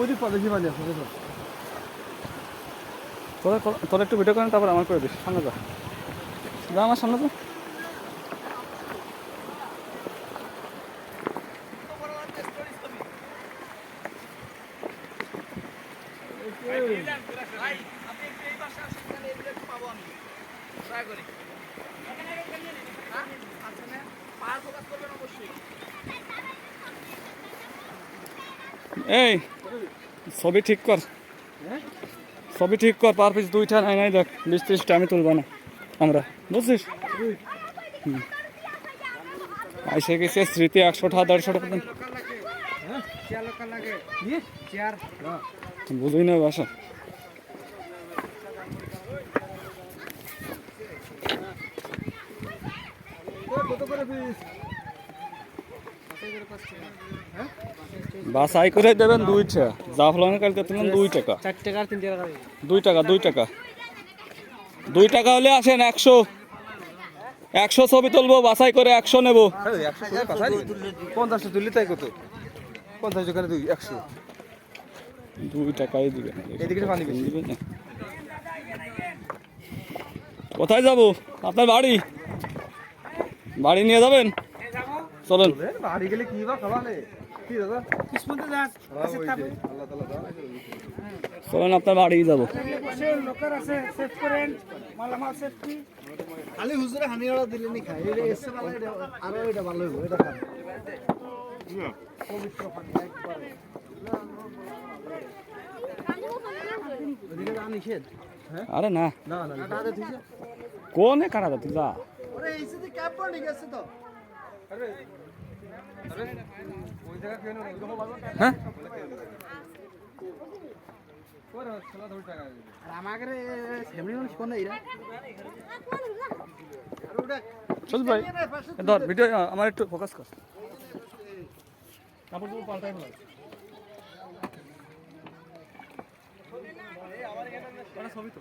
ওদি বেশি পানি আছে দেখো তোরা তোরা একটু ভিডিও করেন, তারপর আমার করে দিস। সামনে যা। যা আমার সামনে তো এই ছবি ঠিক কর। ছবি ঠিক কর পার পিস দুইটা নাই নাই দেখ বিশ ত্রিশটা আমি তুলবো না। আমরা বুঝছিস। আইসে গেছে স্মৃতি একশো টাকা দেড়শো টাকা বুঝুই না বাসা। কত করে পিস বাসাই করে দেবেন দুইটা জাফলং কালকে তুলেন দুই টাকা। চার টাকা তিন টাকা দুই টাকা দুই টাকা। দুই টাকা হলে আসেন একশো। একশো ছবি তুলবো বাসাই করে একশো নেব। পঞ্চাশটা তুললি তাই কত? পঞ্চাশ দুই একশো। দুই টাকাই দিবেন এদিকে পানি বেশি। দিবেন না কোথায় যাব? আপনার বাড়ি? বাড়ি নিয়ে যাবেন? চলেন। এ, বাড়ি গেলে কি বা খাবালে কি দাদা? কিসমতে যাক আল্লাহ তাআলা দাও চলেন আপনার বাড়ি যাব। খালি হুজুরে হানি ওড়া দিলে নি খাই এটা এসে ভালো এটা আরও ভালো হইব এটা খান পবিত্র পানি একবারে। ওদিকে যা নিষেধ। হ্যাঁ? আরে না। কোনে কারা যা? ওরে এই সাথে ক্যাপ পড়ে গেছে তো। আরে আরে ওই জায়গা কেন হ্যাঁ? আর আরে চল ভাই ধর ভিডিও আমার একটু ফোকাস কর। কাপড় পাল্টাই ছবি তো।